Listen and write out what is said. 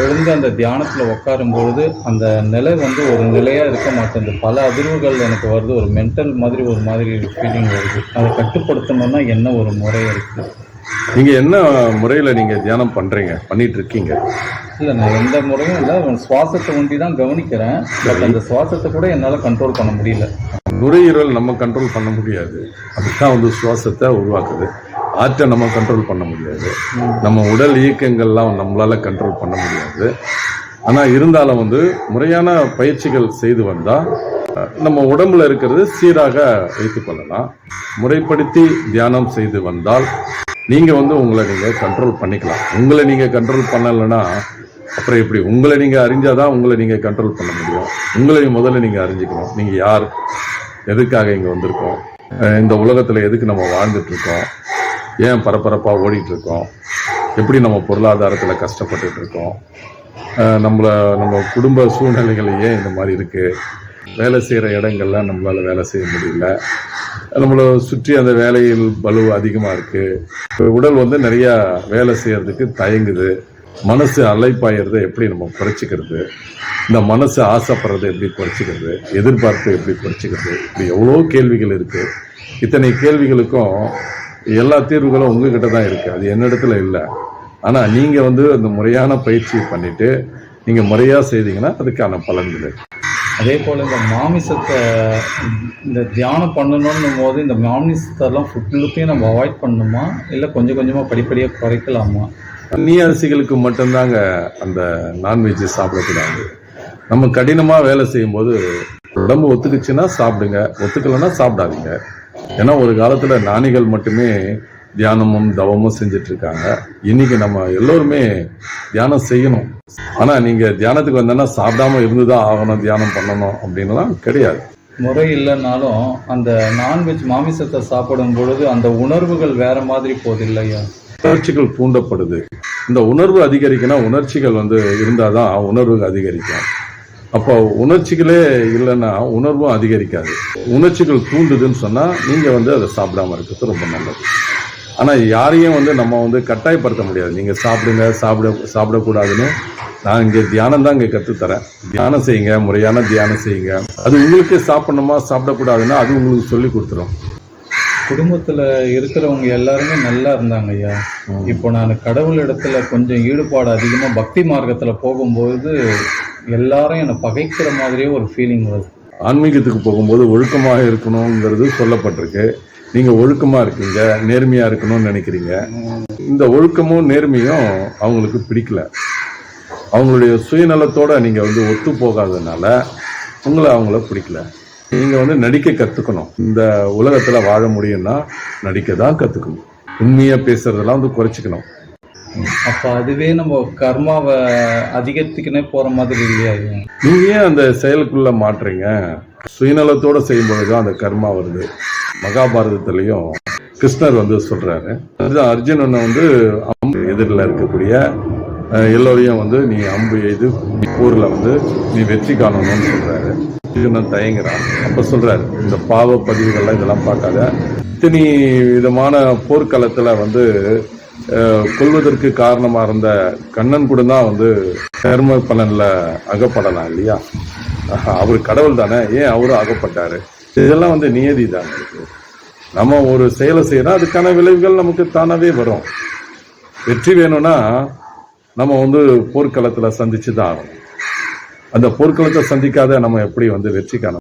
எழுந்து அந்த தியானத்தில் உட்காரும் பொழுது அந்த நிலை வந்து ஒரு நிலையாக இருக்க மாட்டேங்குது பல அதிர்வுகள் எனக்கு வருது. ஒரு மென்டல் மாதிரி ஒரு மாதிரி ஃபீலிங் வருது. அதை கட்டுப்படுத்தணும்னா என்ன ஒரு முறை இருக்குது நீங்க என்ன முறையில நீங்க தியானம் பண்றீங்க? பண்ணிட்டு இருக்கீங்க? இல்லை நான் எந்த முறையும் இல்லை. சுவாசத்தை ஒண்டி தான் கவனிக்கிறேன். பட் அந்த சுவாசத்தை கூட என்னால் கண்ட்ரோல் பண்ண முடியல. நுரையீரல் நம்ம கண்ட்ரோல் பண்ண முடியாது. அதுதான் வந்து சுவாசத்தை உருவாக்குது. ஆற்றை நம்ம கண்ட்ரோல் பண்ண முடியாது. நம்ம உடல் இயக்கங்கள்லாம் நம்மளால கண்ட்ரோல் பண்ண முடியாது. ஆனால் இருந்தாலும் வந்து முறையான பயிற்சிகள் செய்து வந்தால் நம்ம உடம்புல இருக்கிறது சீராக வைத்துக்கொள்ளலாம் முறைப்படுத்தி தியானம் செய்து வந்தால் நீங்கள் வந்து உங்களை நீங்கள் கண்ட்ரோல் பண்ணிக்கலாம். உங்களை நீங்கள் கண்ட்ரோல் பண்ணலைன்னா அப்புறம் எப்படி? உங்களை நீங்கள் அறிஞ்சால் தான் உங்களை நீங்கள் கண்ட்ரோல் பண்ண முடியும். உங்களை முதல்ல நீங்கள் அறிஞ்சிக்கணும். நீங்கள் யார்? எதுக்காக இங்கே வந்திருக்கோம்? இந்த உலகத்தில் எதுக்கு நம்ம வாழ்ந்துட்டு இருக்கோம்? ஏன் பரபரப்பாக ஓடிட்டு இருக்கோம் எப்படி நம்ம பொருளாதாரத்தில் கஷ்டப்பட்டுட்டு இருக்கோம் நம்மளை நம்மள நம்ம குடும்ப சூழ்நிலைகள் ஏன் இந்த மாதிரி இருக்கு? வேலை செய்கிற இடங்கள்ல நம்மளால் வேலை செய்ய முடியல. நம்மளை சுற்றி அந்த வேலையில் பலு அதிகமாக இருக்கு. உடல் வந்து நிறையா வேலை செய்யறதுக்கு தயங்குது. மனசு அலைப்பாயிறத எப்படி நம்ம குறைச்சிக்கிறது? இந்த மனசு ஆசைப்படுறதை எப்படி குறைச்சிக்கிறது? எதிர்பார்ப்பை எப்படி குறைச்சிக்கிறது? இப்படி எவ்வளோ கேள்விகள் இருக்குது இத்தனை கேள்விகளுக்கும் எல்லா தீர்வுகளும் உங்ககிட்ட தான் இருக்கு. அது என்னிடத்துல இல்லை. ஆனா நீங்க வந்து அந்த முறையான பயிற்சி பண்ணிட்டு நீங்க முறையா செய்தீங்கன்னா அதுக்கான பலன்கள். அதே போல் இந்த மாமிசத்தை இந்த தியானம் பண்ணணும்னும் போது இந்த மாமிசத்தெல்லாம் ஃபுல்லுத்தையும் நம்ம அவாய்ட் பண்ணணுமா இல்லை கொஞ்சம் கொஞ்சமாக படிப்படியாக குறைக்கலாமா? நீ அரிசிகளுக்கு மட்டும்தாங்க அந்த நான்வெஜ் சாப்பிடக்கூடாது. நம்ம கடினமா வேலை செய்யும்போது உடம்பு ஒத்துக்குச்சுன்னா சாப்பிடுங்க. ஒத்துக்கலைன்னா சாப்பிடாதீங்க. ஏன்னா ஒரு காலத்துல ஞானிகள் மட்டுமே தியானமும் தவமும் செஞ்சுட்டு இருக்காங்க இன்னைக்கு நம்ம எல்லோருமே தியானம் செய்யணும். ஆனா நீங்க தியானத்துக்கு வந்தோன்னா சாப்பிடாம இருந்துதான் ஆகணும் தியானம் பண்ணணும் அப்படின்லாம் கிடையாது. முறை இல்லைனாலும் அந்த நான்வெஜ் மாமிசத்தை சாப்பிடும் பொழுது அந்த உணர்வுகள் வேற மாதிரி போகுது இல்லையா? உணர்ச்சிகள் தூண்டப்படுது. இந்த உணர்வு அதிகரிக்கணும் உணர்ச்சிகள் வந்து இருந்தாதான் உணர்வு அதிகரிக்கும். அப்போ உணர்ச்சிகளே இல்லைன்னா உணர்வும் அதிகரிக்காது. உணர்ச்சிகள் தூண்டுதுன்னு சொன்னா நீங்க வந்து அதை சாப்பிடாம இருக்கிறது ரொம்ப நல்லது. ஆனா யாரையும் வந்து நம்ம வந்து கட்டாயப்படுத்த முடியாது. நீங்க சாப்பிடுங்க சாப்பிட சாப்பிடக்கூடாதுன்னு நான் இங்க தியானம் தான் இங்க கற்றுத்தரேன். தியானம் செய்யுங்க முறையான தியானம் செய்யுங்க. அது உங்களுக்கே சாப்பிடணுமா சாப்பிடக்கூடாதுன்னா அது உங்களுக்கு சொல்லி கொடுத்துரும். குடும்பத்துல இருக்கிறவங்க எல்லாருமே நல்லா இருந்தாங்க ஐயா. இப்போ நான் கடவுள் இடத்துல கொஞ்சம் ஈடுபாடு அதிகமா பக்தி மார்க்கத்துல போகும்போது எல்லாரும் என்னை பகைக்கிற மாதிரியே ஒரு ஃபீலிங் வருது. ஆன்மீகத்துக்கு போகும்போது ஒழுக்கமாக இருக்கணுங்கிறது சொல்லப்பட்டிருக்கு. நீங்கள் ஒழுக்கமாக இருக்கீங்க நேர்மையாக இருக்கணும்னு நினைக்கிறீங்க. இந்த ஒழுக்கமும் நேர்மையும் அவங்களுக்கு பிடிக்கல. அவங்களுடைய சுயநலத்தோடு நீங்கள் வந்து ஒத்து போகாததுனால உங்களை அவங்கள பிடிக்கல. நீங்கள் வந்து நடிக்க கற்றுக்கணும் இந்த உலகத்தில் வாழ முடியும்னா நடிக்க தான் கற்றுக்கணும் உண்மையாக பேசுறதெல்லாம் வந்து குறைச்சிக்கணும். அப்போ அதுவே நம்ம கர்மாவை அதிகத்துக்குனே போற மாதிரி இல்லையா ஐயா நீங்க ஏன் அந்த செயலுக்குள்ள மாற்றுறீங்க சுயநலத்தோட செய்யும் பொழுதுதான் அந்த கர்மா வருது. மகாபாரதத்திலையும் கிருஷ்ணர் வந்து சொல்றாரு. அதுதான் அர்ஜுனனை வந்து அம்பு எதிரில் இருக்கக்கூடிய எல்லோரையும் வந்து நீ அம்பு எய்து ஊரில் வந்து நீ வெற்றி காணணும்னு சொல்றாரு. அர்ஜுனன் தயங்குறான். அப்ப சொல்றாரு இந்த பாவ பதிவுகள்லாம் இதெல்லாம் பார்க்காத. இத்தனி விதமான போர்க்களத்துல வந்து கொள்வதற்கு காரணமாக இருந்த கண்ணன் கூட தான் வந்து கர்ம பலனில் அகப்படலாம் இல்லையா? ஆஹா, அவர் கடவுள் தானே ஏன் அவரும் அகப்பட்டாரு? இதெல்லாம் வந்து நியதி தான். நம்ம ஒரு செயலை செய்யறோம் அதுக்கான விளைவுகள் நமக்கு தானாவே வரும். வெற்றி வேணும்னா நம்ம வந்து போர்க்களத்தில் சந்திச்சு தான் ஆகணும். அந்த போர்க்களத்தை சந்திக்காத நம்ம எப்படி வந்து வெற்றி காணும்